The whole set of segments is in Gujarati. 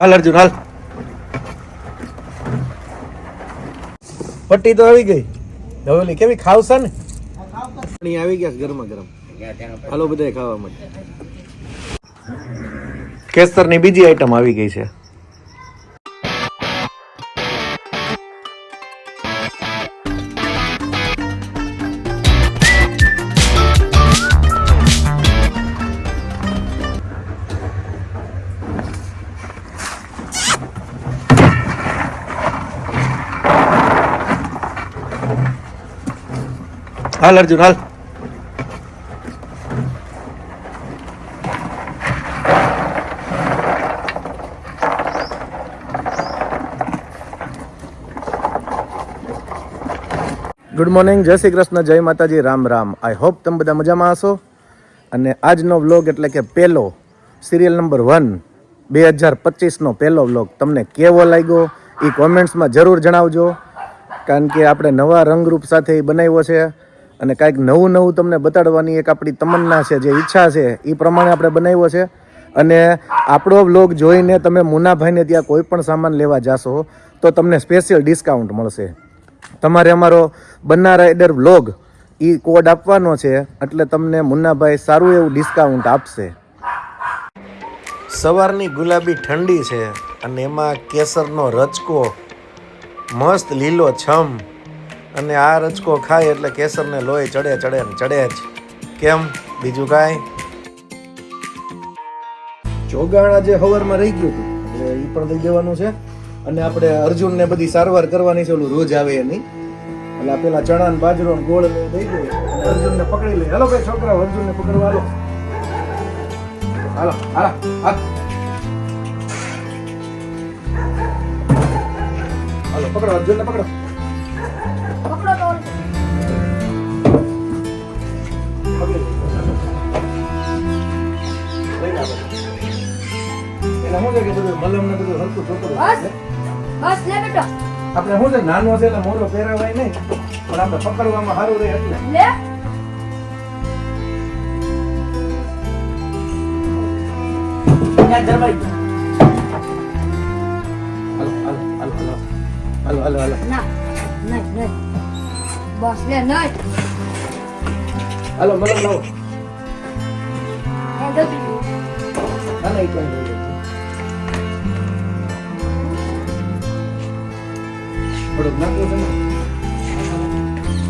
હાલ અર્જુન હાલ. પટ્ટી તો આવી ગઈ. ઢવલી કેવી ખાવશે ને? પાણી આવી ગયા છે ગરમા ગરમ. હાલો બધાય ખાવા માટે. કેસરની બીજી આઈટમ આવી ગઈ છે. હાલ, અર્જુન, હાલ. ગુડ મોર્નિંગ જય શ્રી કૃષ્ણ, જય માતાજી, રામ રામ. આઈ હોપ તમે બધા મજામાં હશો. અને આજનો વ્લોગ એટલે કે પહેલો સિરિયલ નંબર વન બે હજાર પચીસનો પહેલો વ્લોગ તમને કેવો લાગ્યો એ કોમેન્ટ્સમાં જરૂર જણાવજો. કારણ કે આપણે નવા રંગરૂપ સાથે એ બનાવ્યો છે. અને કાંઈક નવું નવું તમને બતાડવાની એક આપણી તમન્ના છે, જે ઈચ્છા છે એ પ્રમાણે આપણે બનાવ્યો છે. અને આપણો વ્લોગ જોઈને તમે મુનાભાઈને ત્યાં કોઈ પણ સામાન લેવા જાશો, તો તમને સ્પેશિયલ ડિસ્કાઉન્ટ મળશે. તમારે અમારો બન્ના રાઇડર વ્લોગ એ કોડ આપવાનો છે, એટલે તમને મુન્નાભાઈ સારું એવું ડિસ્કાઉન્ટ આપશે. સવારની ગુલાબી ઠંડી છે, અને એમાં કેસરનો રચકો, મસ્ત લીલો છમ અને આ રચકો ખાય એટલે કેસરને લોહી ચડે ચડે ને ચડે જ. કેમ? બીજું કાંઈ? જોગાણા જે હવારમાં રહી ગયું હતું. એ પણ દઈ દેવાનું છે. અને આપણે અર્જુનને બધી સારવાર કરવાની છે, ઓલું રોજ આવે એની. એટલે પેલા ચણા ને બાજરો ને ગોળ ને દઈ દઈએ અર્જુનને પકડી લઈએ હાલો ભાઈ છોકરા અર્જુનને પકડવા હાલો હાલો હાલો. હાલ, પકડો, અર્જુનને પકડી. એને શું છે કે બધું મલમ ને બધું હરખું ચોખ્ખું બસ. બસ લે બેટો. આપણે શું છે નાનો છે એટલે મોટો પહેરાવાય નહીં. પણ આપણે પકડવામાં સારું રહે એટલે. લે. હાલો હાલો હાલો હાલો. હાલો હાલો હાલો. ના નહીં નહીં. બસ લે નહીં. હાલો મલમ લાવો ના ના એ તો નહીં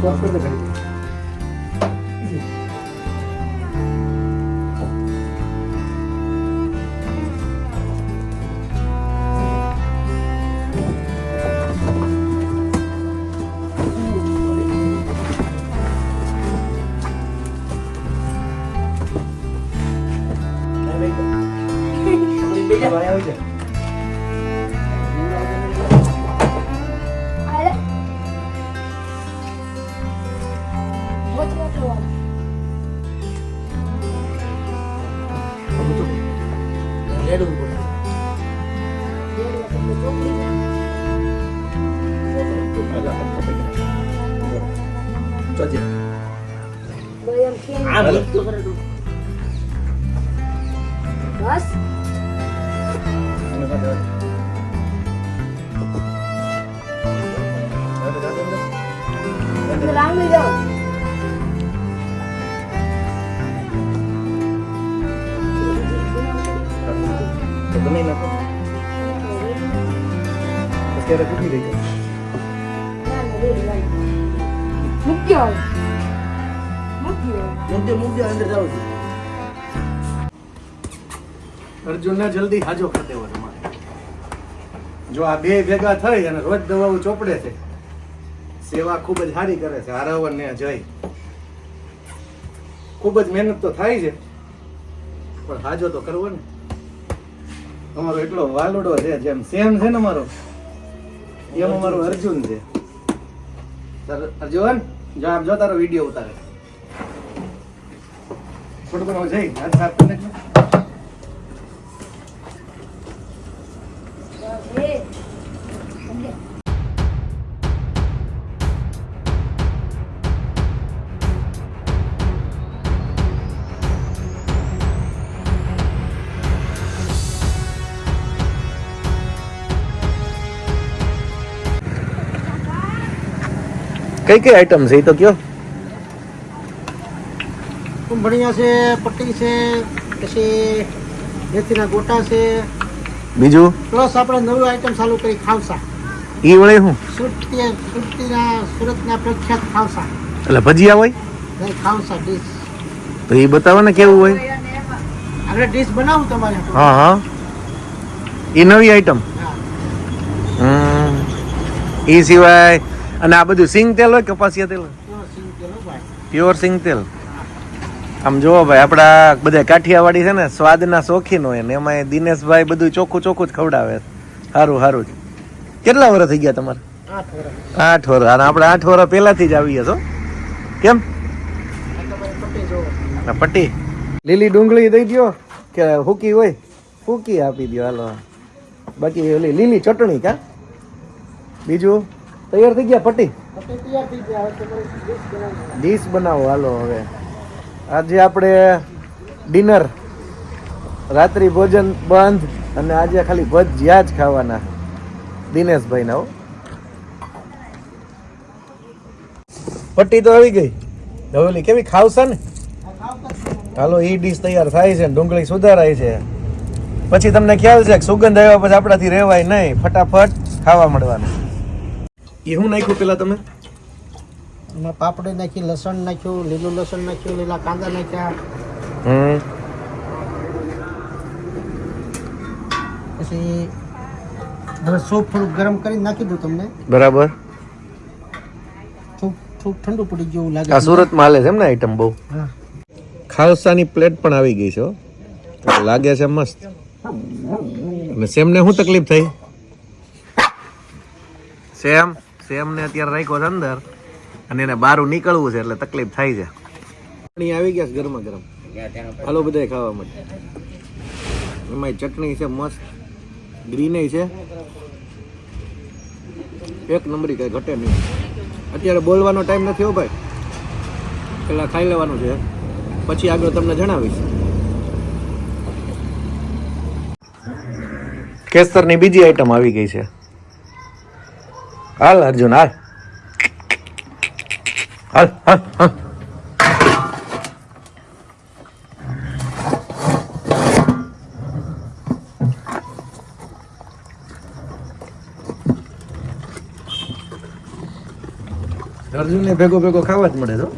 થોડુંક વોટ વોટ વોટ રેડવું પડે. હાલો, હાલો, પકડી. જજે. હાલો. બસ અને પાછળ. હાલો, હાલો, હાલો. લાંબી જાઓ તો ગમે નાખો અત્યારે કૂટી રહી મૂક્યો. મૂક્યો. અર્જુનને જલ્દી હાજો ખાતે દેવો તમારે. જો આ બે ભેગા થઈ અને રોજ દવાઓ ચોપડે છે સેવા ખૂબ જ સારી કરે છે. હારાવર ને જય. ખૂબ જ મહેનત તો થાય છે પણ હાજો તો કરવો ને. અમારો એટલો વાલુડો છે જેમ સેમ છે ને અમારો, એમ અમારો અર્જુન છે. અર્જુન, જો આપ જો તારો વીડિયો ઉતારે. થોડું ઘણું જઈ, હાથ સાફ કરી કઈ કઈ આઈટમ છે? એ તો કયો. કુંભણિયા છે પટ્ટી છે પછી મેથીના ગોટા છે. બીજું? પ્લસ આપણે નવું આઈટમ ચાલુ કરી ખાવસા. ઈ વળે શું? સુરતી સુરતીના સુરતના પ્રખ્યાત ખાવસા. એટલે ભજીયા હોય? નહીં ખાવસા ડીશ તો એ બતાવો ને કેવું હોય. આપણે ડીશ બનાવું તમારે હા હા. એ નવી આઈટમ હમ. એ સિવાય અને આ બધું સિંગ તેલ હોય કપાસિયા તેલ પ્યોર સિંગ તેલ આમ જોવો ભાઈ આપણા બધા કાઠિયાવાડી છે ને સ્વાદના શોખીન હોય ને એમાં દિનેશભાઈ બધું ચોખ્ખું ચોખ્ખું જ ખવડાવે. સારું સારું જ. કેટલા વર્ષ થઈ ગયા તમારે? આઠ વર્ષ અને આપણે આઠ વર્ષ પહેલાથી જ આવીએ છો. કેમ? પટ્ટી. લીલી ડુંગળી દઈ દ્યો કે હુકી હોય. હુકી આપી દ્યો હાલો. બાકી ઓલી લીલી ચટણી કા? બીજું? તૈયાર થઈ ગયા પટ્ટી? ડીશ બનાવો હાલો હવે. આજે આપણે ડિનર રાત્રિ ભોજન બંધ અને આજે ખાલી ભજીયા જ ખાવાના. દિનેશભાઈના હો. પટ્ટી તો આવી ગઈ. ધવેલી કેવી ખાવશે ને? હાલો એ ડીશ તૈયાર થાય છે ડુંગળી સુધારાય છે. પછી તમને ખ્યાલ છે કે સુગંધ આવ્યા પછી આપણાથી રહેવાય નહીં. ફટાફટ ખાવા મળવાનું. એ હું નાખ્યું પેલા તમે? એમાં પાપડી નાખી લસણ નાખ્યું લીલું લસણ નાખ્યું લીલા કાંદા નાખ્યા. હમ. પછી હવે સૂપ થોડું ગરમ કરીને નાખી દઉં તમને. બરાબર. સૂપ સૂપ ઠંડુ પડી ગયું લાગે આ સુરતમાં હાલે છે એમ ને આઈટમ બહુ? ખાલસાની પ્લેટ પણ આવી ગઈ છે હો. લાગે છે મસ્ત. અને સેમને શું તકલીફ થઈ? સેમ? સેમને અત્યારે રાખ્યો છે અંદર અને એને બહાર નીકળવું છે એટલે તકલીફ થાય છે. ચટણી આવી ગયા છે ગરમા ગરમ. હાલો બધા ખાવા માટે. એમાં ચટણી છે મસ્ત. ગ્રીન છે. એક નંબરી કઈ ઘટે નહીં. અત્યારે બોલવાનો ટાઈમ નથી હો ભાઈ. પેલા ખાઈ લેવાનું છે. પછી આગળ તમને જણાવીશ. કેસરની બીજી આઈટમ આવી ગઈ છે. હાલ અર્જુન હાલ. હાલ હાલ હાલ. અર્જુનને ભેગો ભેગો ખાવા જ મળે તો?